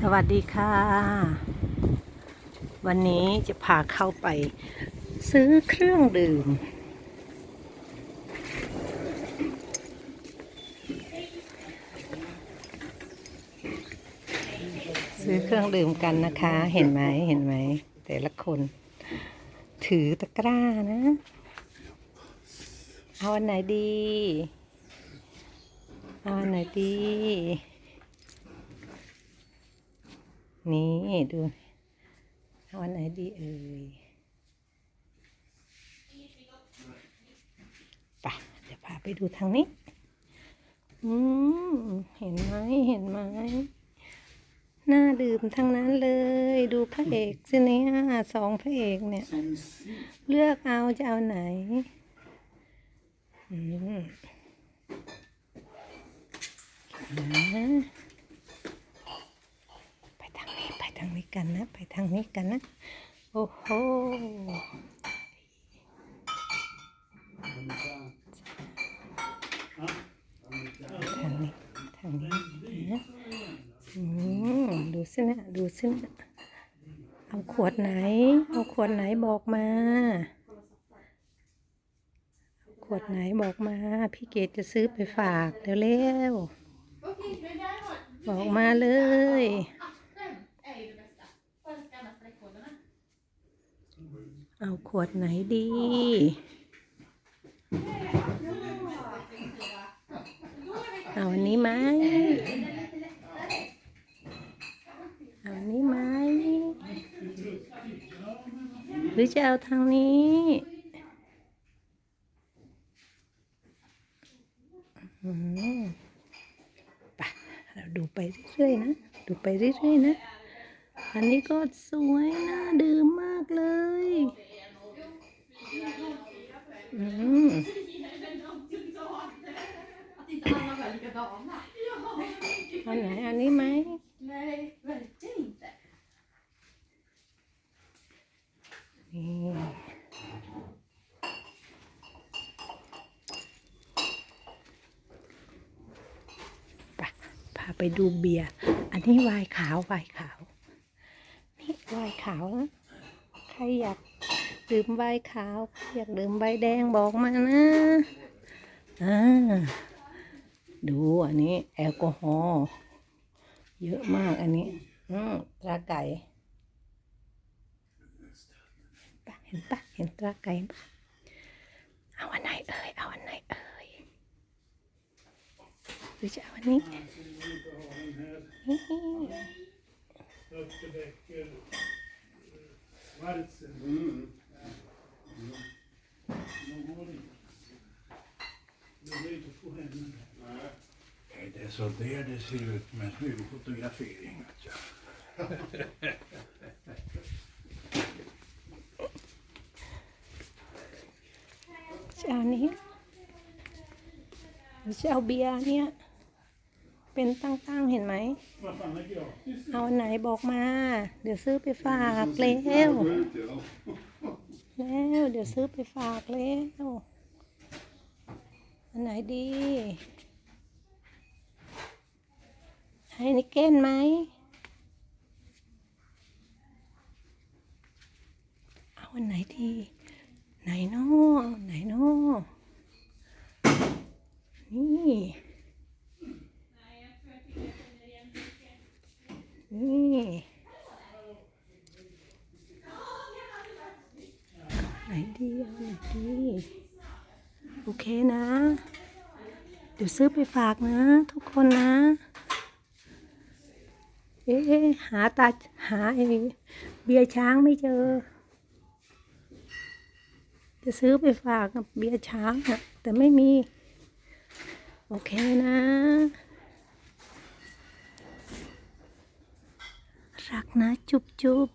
สวัสดีค่ะ วันนี้จะพาเข้าไปซื้อเครื่องดื่ม ซื้อเครื่องดื่มกันนะคะ เห็นไหมเห็นไหม แต่ละคน ถือตะกร้านะ เอาอันไหนดี เอาอันไหนดี นี่ดูเอาอันไหนดีเอ่ยไปเดี๋ยวพาไปดูทางนี้ อืมเห็นไหมเห็นไหมน่าดื่มทั้งนั้นเลย ดูพระเอกสิเนี่ยสองพระเอกเนี่ย เลือกเอาจะเอาไหน อืมนะ ไปทางนี้ไปทางนี้กันนะ ไปทางนี้กันนะ โอ้โหทางนี้ทางนี้นะอืมดูสินะดูสินะเอาขวดไหน เอาขวดไหนบอกมาเอาขวดไหนบอกมา พี่เกดจะซื้อไปฝากเร็วๆบอกมาเลย เอาขวดไหนดี เอาอันนี้ไหมเอาอันนี้ไหมหรือจะเอาทางนี้อืมไปเราดูไปเรื่อยๆนะ ดูไปเรื่อยๆนะ อันนี้ก็สวยน่าดื่มมากเลย อันไหนอันนี้ไหมนี่ไปพาไปดูเบียร์ อันนี้ไวน์ขาวไวน์ขาว นี่ไวน์ขาวนะใครอยาก ดื่มไวน์ขาว อยากดื่มไวน์แดงบอกมานะอ่าดูอันนี้แอลกอฮอล์เยอะมากอันนี้ อืมตราไก่ปะเห็นปะเห็นตราไก่ปะเอาอันไหนเอ่ยเอาอันไหนเอ่ยหรือจะเอาอันนี้นี่ Upptäcker Schwarzen. Nej, Det är så där det ser ut med smygfotografering. vet du. จะเอาอันนี้หรือจะเป็นตั้งๆ เห็นไหม เอาอันไหนบอกมา เดี๋ยวซื้อไปฝากเร็ว แล้ว เดี๋ยวซื้อไปฝากแล้วอันไหนดี ให้นิกเก้นไหมเอาอันไหนดี ไหนนาะไหนนาะนี่นี่ไหนดีเอาไห นดีโอเคนะ เดี๋ยวซื้อไปฝากนะ ทุกคนนะ เอ๊ะหาตาหาไอ้เบียร์ช้างไม่เจอ จะซื้อไปฝากกับเบียร์ช้างอะแต่ไม่มี โอเคนะ รักนะ จุบจุบ